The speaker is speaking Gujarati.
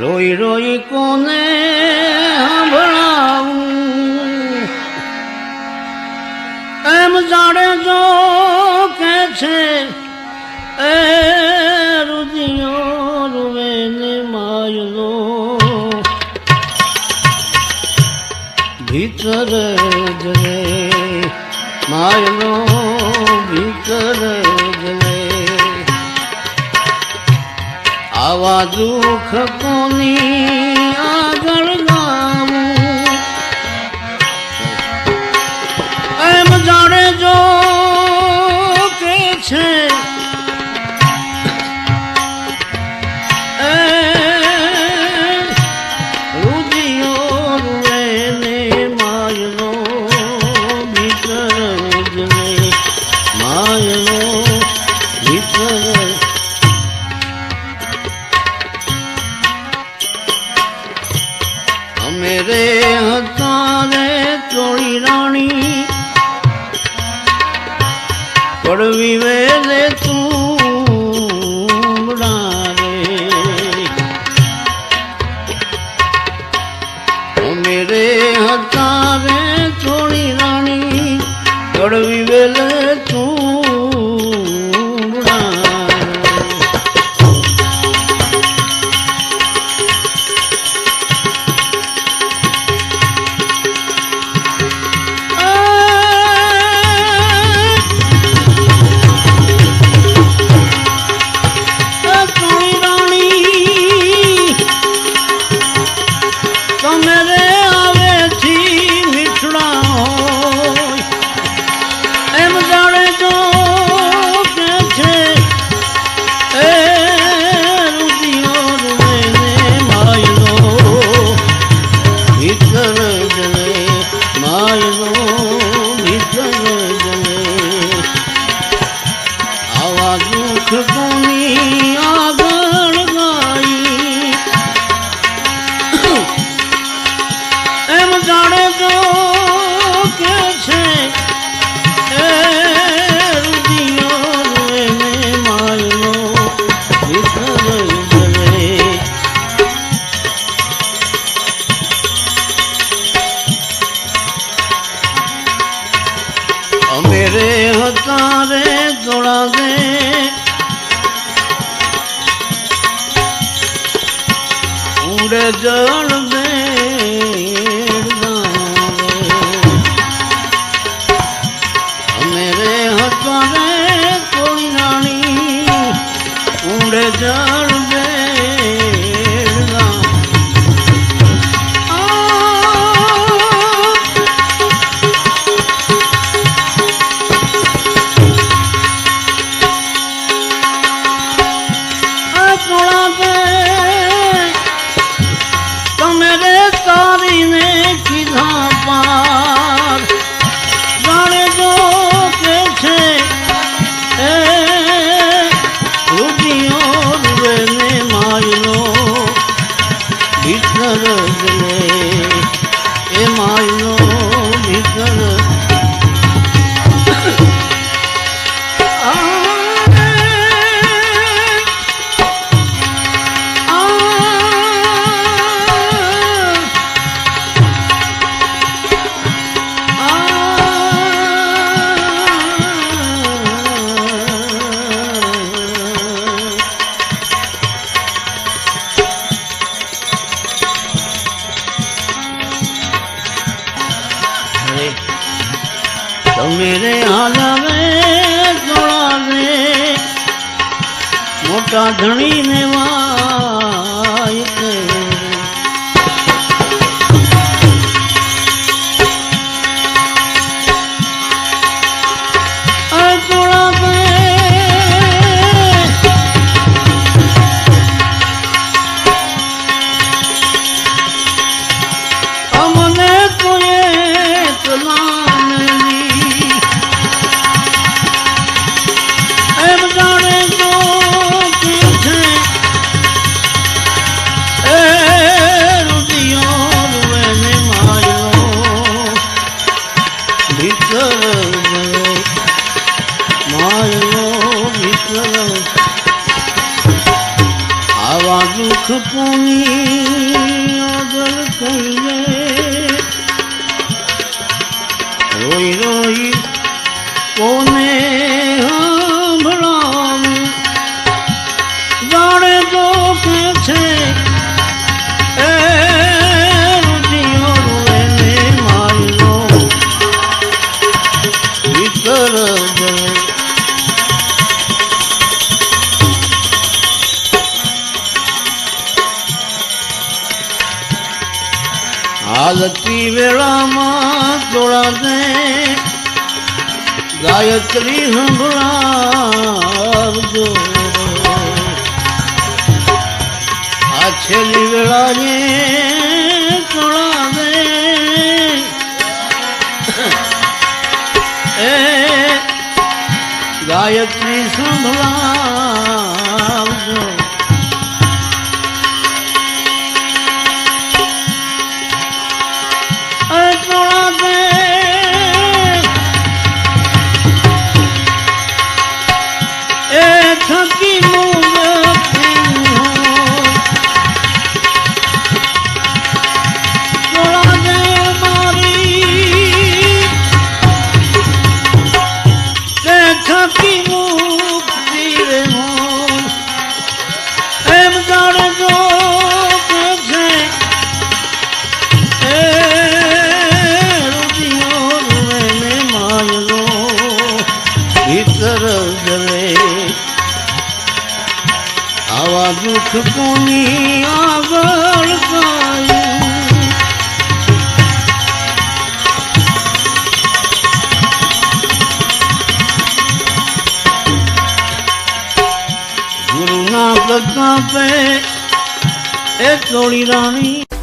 રોઈ રોઈ કોને સંભળાવું એમ જાણે જો કે છે એ રુદિયો રૂવે ને માયલો. ભીતર જરે માયલો. આવા દુઃખ કોની આગળ છોડવી વેલે તું સુખની આગળ ગઈ એમ જાણે તો કે છે એ અમે રે હતા રે જોડા દે জল माया मेरे आलमे मोटा धणी ने वा આ દુઃખ પૂની આગળ થઈને રોઈ રોઈ કોને ભણાવું જાણે તો છે ભક્તિ વેળામાં તોળા દે ગાયત્રી સંભળાવજો. આ છેલ્લી વેળાએ તોળા દે એ ગાયત્રી સંભળાવજો. દુઃખ કોની આગળ કાયું ગુરુના પે એ ચોળી રાણી